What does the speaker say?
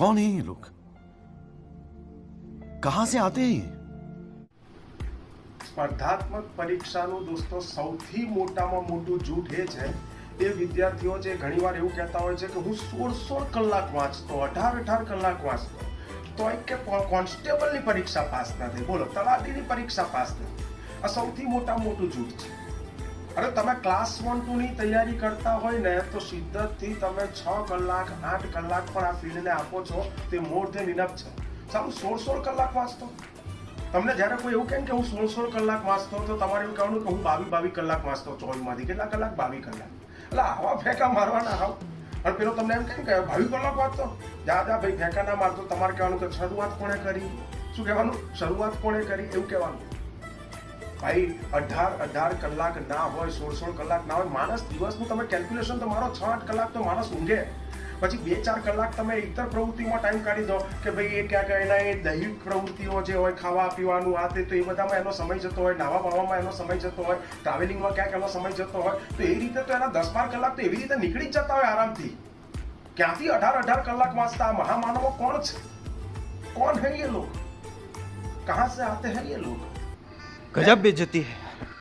कौन है ये लोग कहां से आते हैं ये સ્પર્ધાત્મક પરીક્ષાનું દોસ્તો સૌથી મોટામાં મોટું જૂઠ એ છે એ વિદ્યાર્થીઓ જે ઘણીવાર એવું કહેતા હોય છે કે હું સોળ સોળ કલાક વાંચતો અઢાર અઢાર કલાક વાંચતો તો એક કે કોન્સ્ટેબલની પરીક્ષા પાસ ના થઈ બોલો તલાટીની પરીક્ષા પાસ નથી આ સૌથી મોટામાં મોટું જૂઠ છે અરે તમે ક્લાસ વન ટુ ની તૈયારી કરતા હોય ને, તો સિદ્ધતથી તમે છ કલાક, આઠ કલાક પણ આ ફિલ્ડને આપો છો. તે મોર ધેન ઇનફ છે. સારું સોળ સોળ કલાક વાંચતો. તમને જ્યારે કોઈ એવું કહે કે હું સોળ સોળ કલાક વાંચતો, તો તમારે એવું કહેવાનું કે હું બાવી બાવી કલાક વાંચતો ચોવીસમાંથી કેટલા કલાક? બાવી કલાક. એટલે આવા ફેંકા મારવાના આવ અને પેલો તમને એમ કેમ કે બાવી કલાક વાંચતો. જા ભાઈ, ફેંકા ના મારતો. તમારે કહેવાનું કે શરૂઆત કોણે કરી? શું કહેવાનું? શરૂઆત કોણે કરી? એવું કહેવાનું. ભાઈ, અઢાર અઢાર કલાક ના હોય, સોળ સોળ કલાક ના હોય, માણસ દિવસનું તમે કેલ્ક્યુલેશન તો મારો, છ, આઠ કલાક તો માણસ ઊંઘે. પછી બે, ચાર કલાક તમે ઇતર પ્રવૃત્તિમાં ટાઈમ કાઢી દો કે ભાઈ એ ક્યાંક એના એ દૈહિક પ્રવૃત્તિઓ જે હોય, ખાવા, પીવાનું, આ તે, તો એ બધામાં એનો સમય જતો હોય, નાવા, પાવામાં એનો સમય જતો હોય ટ્રાવેલિંગમાં ક્યાંક એનો સમય જતો હોય, તો એ રીતે તો એના દસ, બાર કલાક તો એવી રીતે નીકળી જ જતા હોય આરામથી. ક્યાંથી અઢાર અઢાર કલાક વાંચતા? આ મહામાનવો કોણ છે? કોણ હૈ એ લોગ કહા સે આતે હૈ એ લોકો? गजब बेइज्जती है